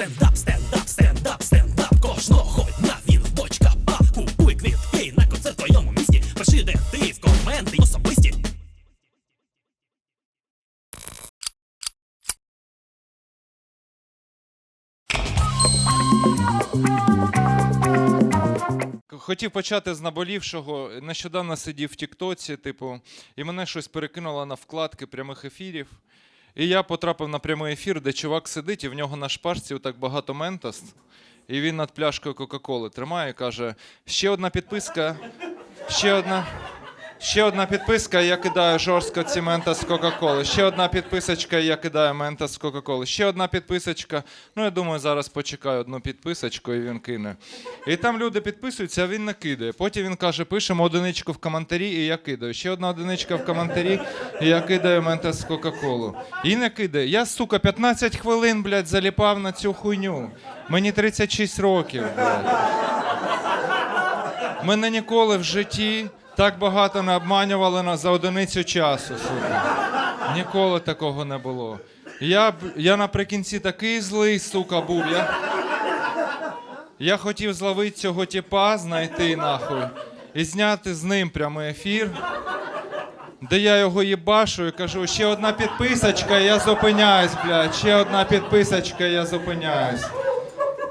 Стендап, стендап, стендап, стендап. Кожного дня він в бочка пап. Купуй квітки на концерт в твоєму місті. Пиши, де ти в коменти особисті. Хотів почати з наболівшого. Нещодавно сидів в Тіктоці, типу, і мене щось перекинуло на вкладки прямих ефірів. І я потрапив на прямий ефір, де чувак сидить, і в нього на шпажці так багато ментос. І він над пляшкою Кока-Коли тримає і каже: ще одна підписка, ще одна. Ще одна підписка, я кидаю жорстко ці мента з Кока-Коли. Ще одна підписочка, я кидаю мента з Кока-Коли. Ще одна підписочка. Ну, я думаю, зараз почекаю одну підписочку і він кине. І там люди підписуються, а він не кидає. Потім він каже, пишемо одиничку в коментарі, і я кидаю. Ще одна одиничка в коментарі, і я кидаю мента з Кока-Колу. І не кидає. Я, сука, 15 хвилин, блядь, заліпав на цю хуйню. Мені 36 років, блядь. Мене ніколи в житті так багато не обманювали на- за одиницю часу. Сука. Ніколи такого не було. Я, я наприкінці такий злий, сука, був. Я, я хотів зловити цього тіпа, знайти нахуй, і зняти з ним прямий ефір, де я його їбашу і кажу, ще одна підписочка, і я зупиняюсь, блядь, ще одна підписочка, і я зупиняюсь.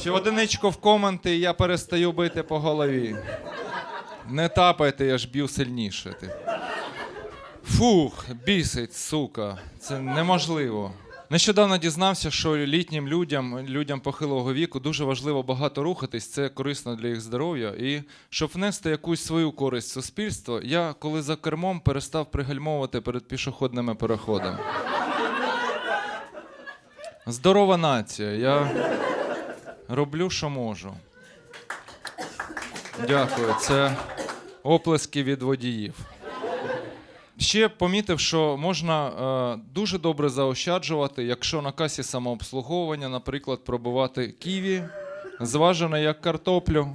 Ще одиничку в коменти, і я перестаю бити по голові. Не тапайте, я ж б'ю сильніше. Ти. Фух, бісить, сука. Це неможливо. Нещодавно дізнався, що літнім людям, людям похилого віку дуже важливо багато рухатись, це корисно для їх здоров'я. І щоб внести якусь свою користь в суспільство, я коли за кермом перестав пригальмовувати перед пішохідними переходами. Здорова нація. Я роблю, що можу. Дякую. Це оплески від водіїв. Ще помітив, що можна е, дуже добре заощаджувати, якщо на касі самообслуговування, наприклад, пробувати ківі, зважене як картоплю.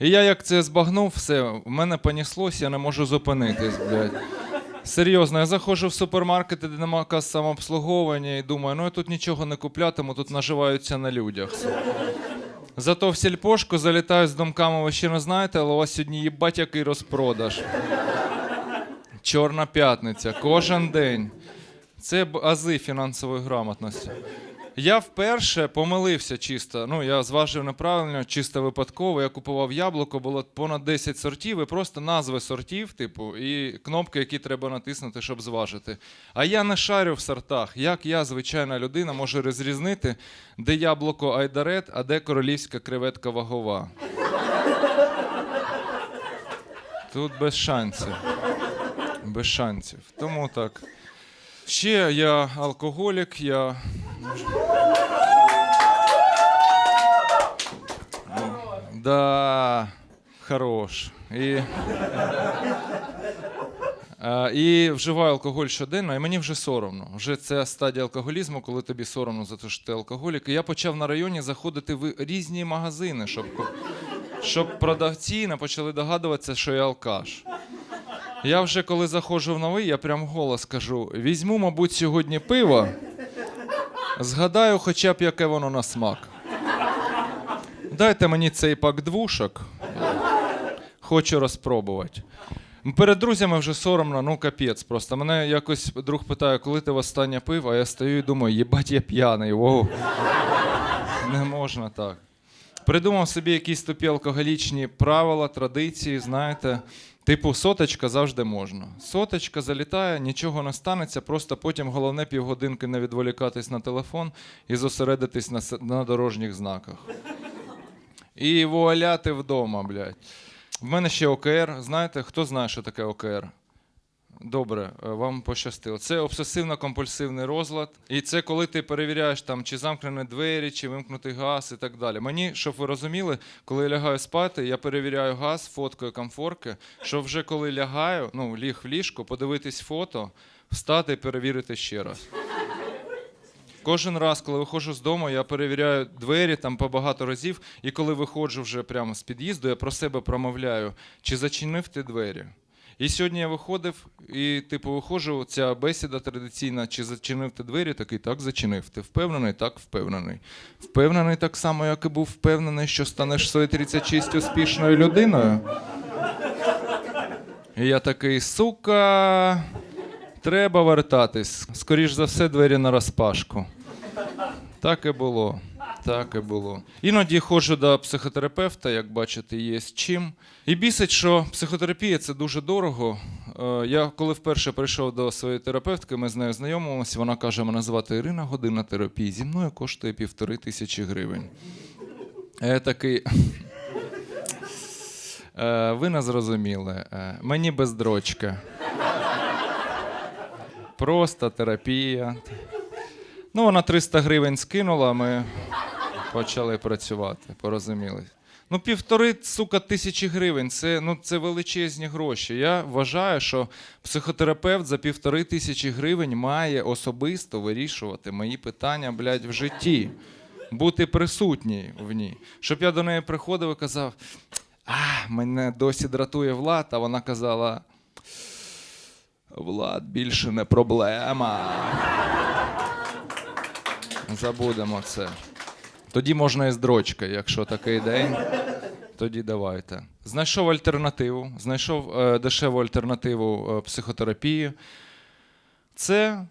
І я як це збагнув, все, в мене поніслось, я не можу зупинитись, блядь. Серйозно, я заходжу в супермаркети, де нема кас самообслуговування, і думаю, ну я тут нічого не куплятиму, тут наживаються на людях. Зато в сільпошку залітаю з думками, ви ще не знаєте, але у вас сьогодні їбать який розпродаж. Чорна п'ятниця, кожен день. Це ази фінансової грамотності. Я вперше помилився чисто. Ну, я зважив неправильно, чисто випадково. Я купував яблуко, було понад 10 сортів, і просто назви сортів, типу, і кнопки, які треба натиснути, щоб зважити. А я не шарю в сортах. Як я, звичайна людина, можу розрізнити, де яблуко айдарет, а де королівська креветка вагова. Тут без шансів. Без шансів. Тому так. Ще я алкоголік, я. Да, хорош. І, і вживаю алкоголь щоденно, і мені вже соромно. Вже це стадія алкоголізму, коли тобі соромно за те, що ти алкоголік. І я почав на районі заходити в різні магазини, щоб, щоб продавці не почали догадуватися, що я алкаш. Я вже коли заходжу в новий, я прям голос кажу: візьму, мабуть, сьогодні пиво, згадаю хоча б яке воно на смак. Дайте мені цей пак двушок. Хочу розпробувати. Перед друзями вже соромно, ну капець просто. Мене якось друг питає, коли ти востаннє пив, а я стою і думаю, їбать, я п'яний. Воу. Не можна так. Придумав собі якісь тупі алкоголічні правила, традиції, знаєте. Типу, соточка завжди можна. Соточка залітає, нічого не станеться, просто потім головне півгодинки не відволікатись на телефон і зосередитись на, на дорожніх знаках. І вуаля ти вдома, блядь. В мене ще ОКР. Знаєте, хто знає, що таке ОКР? Добре, е, вам пощастило. Це обсесивно-компульсивний розлад. І це коли ти перевіряєш, там, чи замкнені двері, чи вимкнутий газ і так далі. Мені, щоб ви розуміли, коли я лягаю спати, я перевіряю газ, фоткою комфорки, щоб вже коли лягаю, ну, ліг в ліжко, подивитись фото, встати і перевірити ще раз. Кожен раз, коли виходжу з дому, я перевіряю двері там по багато разів, і коли виходжу вже прямо з під'їзду, я про себе промовляю, чи зачинив ти двері. І сьогодні я виходив, і типу виходжу, ця бесіда традиційна, чи зачинив ти двері, такий так зачинив. Ти впевнений? Так, впевнений. Впевнений так само, як і був впевнений, що станеш свої 36 успішною людиною. І я такий, сука, треба вертатись. Скоріш за все, двері на розпашку. Так і було. Так і було. Іноді ходжу до психотерапевта, як бачите, є з чим. І бісить, що психотерапія це дуже дорого. Е, Я коли вперше прийшов до своєї терапевтки, ми з нею знайомимося, вона каже, мене звати Ірина, година терапії. Зі мною коштує півтори тисячі гривень. Я такий. «Е, Ви не зрозуміли. Е, Мені без дрочки. Просто терапія. Ну, вона 300 гривень скинула, ми почали працювати, порозумілись. Ну, півтори, сука, тисячі гривень це, ну, це величезні гроші. Я вважаю, що психотерапевт за півтори тисячі гривень має особисто вирішувати мої питання, блядь, в житті, бути присутній в ній. Щоб я до неї приходив і казав: а, мене досі дратує Влад, а вона казала. Влад більше не проблема. Забудемо це. Тоді можна і з дрочки, якщо такий день. Тоді давайте. Знайшов альтернативу, знайшов е, дешеву альтернативу е, психотерапії. Це,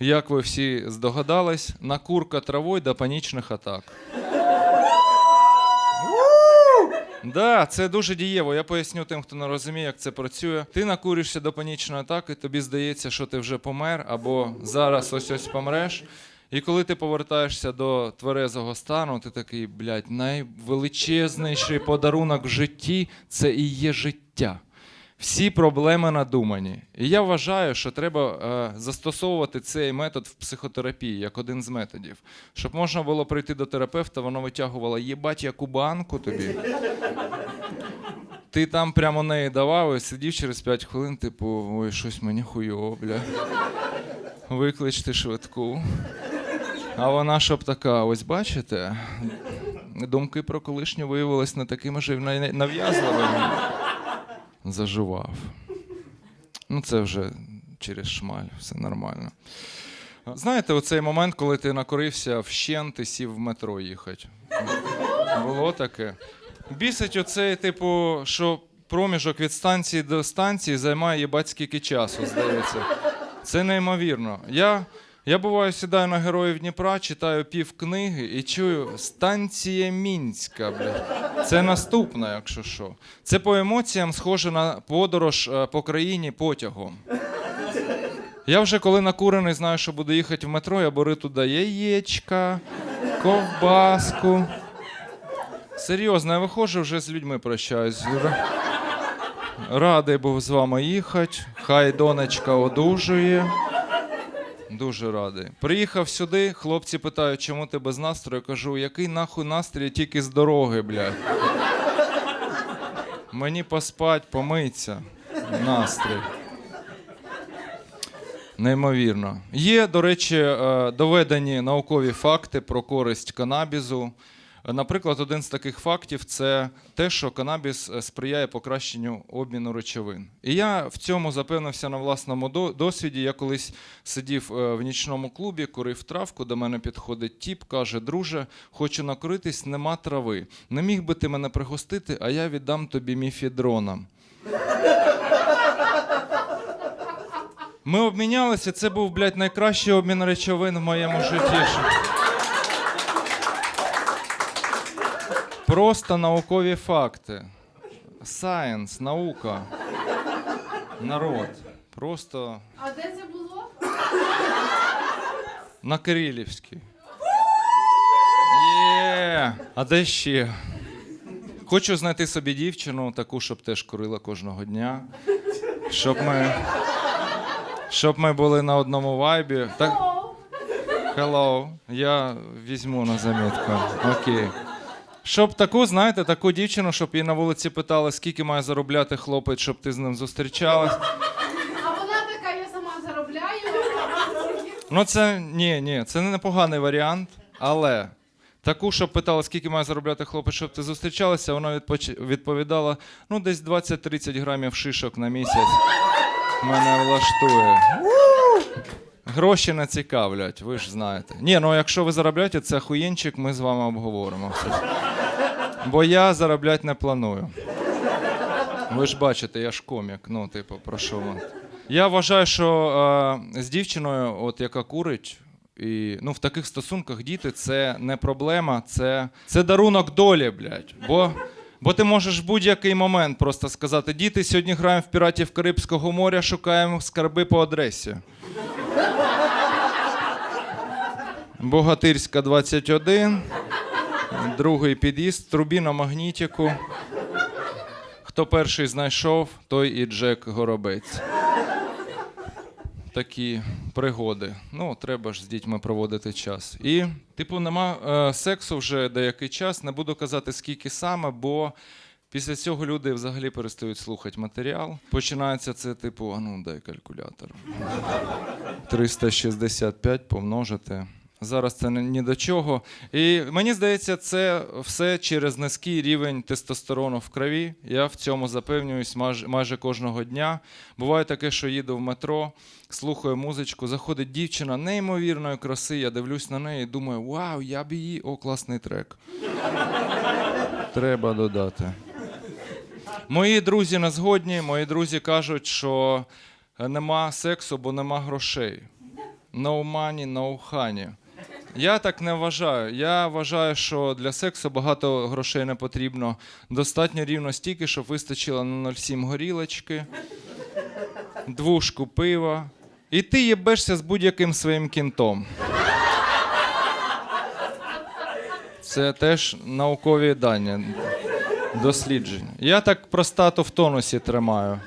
як ви всі здогадались, накурка травою до панічних атак. Да, це дуже дієво. Я поясню тим, хто не розуміє, як це працює. Ти накуришся до панічної атаки, тобі здається, що ти вже помер, або зараз ось ось помреш. І коли ти повертаєшся до тверезого стану, ти такий, блядь, найвеличезніший подарунок в житті це і є життя. Всі проблеми надумані. І я вважаю, що треба е, застосовувати цей метод в психотерапії як один з методів. Щоб можна було прийти до терапевта, воно витягувало їбать яку банку тобі. Ти там прямо неї давав і сидів через 5 хвилин, типу, ой, щось мені хуйово, бля. Викличте швидку. А вона щоб така, ось бачите, думки про колишню виявились не такими ж нав'язливими. Зажував. Ну, це вже через шмаль, все нормально. Знаєте, оцей момент, коли ти накорився вщент і сів в метро їхати. Було таке. Бісить оцей, типу, що проміжок від станції до станції займає їбать скільки часу, здається. Це неймовірно. Я, я буваю сідаю на героїв Дніпра, читаю пів книги і чую станція Мінська. Блядь. Це наступна, якщо що. Це по емоціям схоже на подорож е, по країні потягом. Я вже коли накурений, знаю, що буду їхати в метро, я беру туди яєчка, ковбаску. Серйозно, я виходжу вже з людьми прощаюсь. Радий був з вами їхати. Хай донечка одужує. Дуже радий. Приїхав сюди, хлопці питають, чому ти без настрою? Я кажу, який нахуй настрій тільки з дороги, блядь. Мені поспать, помиться. Настрій. Неймовірно. Є, до речі, е, доведені наукові факти про користь канабізу. Наприклад, один з таких фактів це те, що канабіс е, сприяє покращенню обміну речовин. І я в цьому запевнився на власному досвіді. Я колись сидів е, в нічному клубі, курив травку. До мене підходить тіп, каже: Друже, хочу накуритись, нема трави. Не міг би ти мене пригостити, а я віддам тобі міфідрона. Ми обмінялися, це був, блядь, найкращий обмін речовин в моєму житті. Просто наукові факти. Сайенс, наука. Народ. Просто А де це було? на Кирилівській. Є! А де ще? Хочу знайти собі дівчину, таку, щоб теж курила кожного дня. Щоб ми. Щоб ми були на одному вайбі. Так, Hello. Я візьму на замітку. Окей. Щоб таку, знаєте, таку дівчину, щоб її на вулиці питали, скільки має заробляти хлопець, щоб ти з ним зустрічалась. А вона така, я сама заробляю. Ну, це ні, ні, це не непоганий варіант, але Таку, щоб питала, скільки має заробляти хлопець, щоб ти зустрічалася, вона відпоч- відповідала: ну, десь 20-30 грамів шишок на місяць. Мене влаштує. Гроші не цікавлять, ви ж знаєте. Ні, ну якщо ви заробляєте, це хуєнчик, ми з вами обговоримо. Все. Бо я заробляти не планую. Ви ж бачите, я ж комік. Ну, типу, про що ви? Я вважаю, що е, з дівчиною, от яка курить, і ну, в таких стосунках діти це не проблема, це, це дарунок долі, блядь. Бо, бо ти можеш в будь-який момент просто сказати: діти, сьогодні граємо в піратів Карибського моря, шукаємо скарби по адресі. Богатирська 21, другий під'їзд, трубі на магнітіку. Хто перший знайшов, той і Джек Горобець. Такі пригоди. Ну, треба ж з дітьми проводити час. І, типу, нема е, сексу вже деякий час. Не буду казати, скільки саме, бо після цього люди взагалі перестають слухати матеріал. Починається це, типу, а ну дай калькулятор. 365 помножити. Зараз це ні- до чого. І мені здається, це все через низький рівень тестостерону в крові. Я в цьому запевнююсь майже, кожного дня. Буває таке, що їду в метро, слухаю музичку, заходить дівчина неймовірної краси. Я дивлюсь на неї і думаю, вау, я б її, о, класний трек. Треба додати. Мої друзі не згодні. Мої друзі кажуть, що нема сексу, бо нема грошей. No money, no honey. Я так не вважаю. Я вважаю, що для сексу багато грошей не потрібно. Достатньо рівно стільки, щоб вистачило на 0,7 горілочки, двушку пива. І ти їбешся з будь-яким своїм кінтом. Це теж наукові дані, дослідження. Я так простату в тонусі тримаю.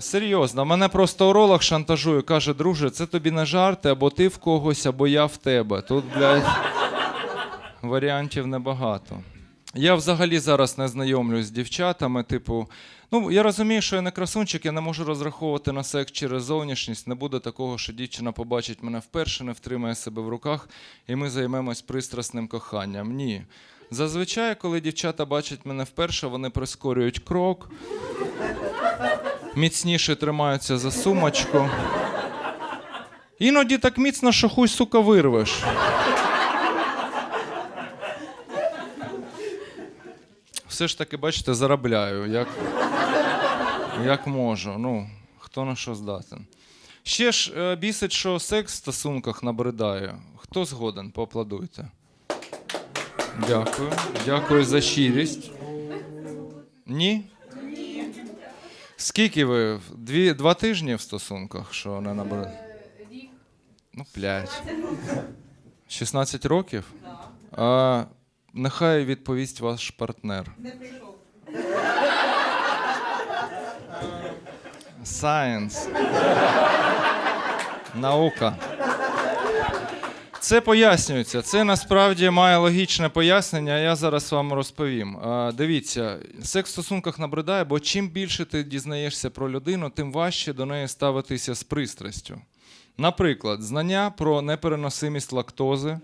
Серйозно, мене просто уролог шантажує, каже, друже, це тобі не жарти, або ти в когось, або я в тебе. Тут, блядь, варіантів небагато. Я взагалі зараз не знайомлюсь з дівчатами, типу. Ну, я розумію, що я не красунчик, я не можу розраховувати на секс через зовнішність. Не буде такого, що дівчина побачить мене вперше, не втримає себе в руках, і ми займемось пристрасним коханням. Ні. Зазвичай, коли дівчата бачать мене вперше, вони прискорюють крок, міцніше тримаються за сумочку. Іноді так міцно, що хуй, сука, вирвеш. Все ж таки, бачите, заробляю, як, як можу. Ну, хто на що здатен. Ще ж е, бісить, що секс в стосунках набридає. Хто згоден, поаплодуйте. Дякую. Дякую за щирість. Ні? Скільки ви? Дві, два тижні в стосунках, що не набрали? Рік. Ну, п'ять. 16 років? А, нехай відповість ваш партнер. Не прийшов. Science. Наука. Це пояснюється. Це насправді має логічне пояснення, я зараз вам розповім. Дивіться, секс в стосунках набридає, бо чим більше ти дізнаєшся про людину, тим важче до неї ставитися з пристрастю. Наприклад, знання про непереносимість лактози.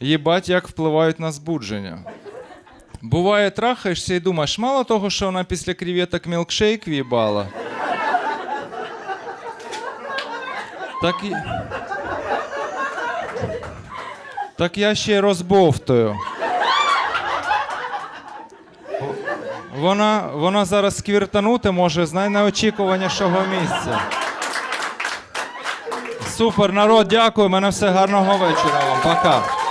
Їбать, як впливають на збудження. Буває, трахаєшся і думаєш, мало того, що вона після креветок мілкшейк в'їбала. Так, і... так я ще й розбовтую. Вона, вона зараз сквіртанути може з найнеочікуванішого місця. Супер, народ, дякую. Мене все гарного вечора вам. Пока.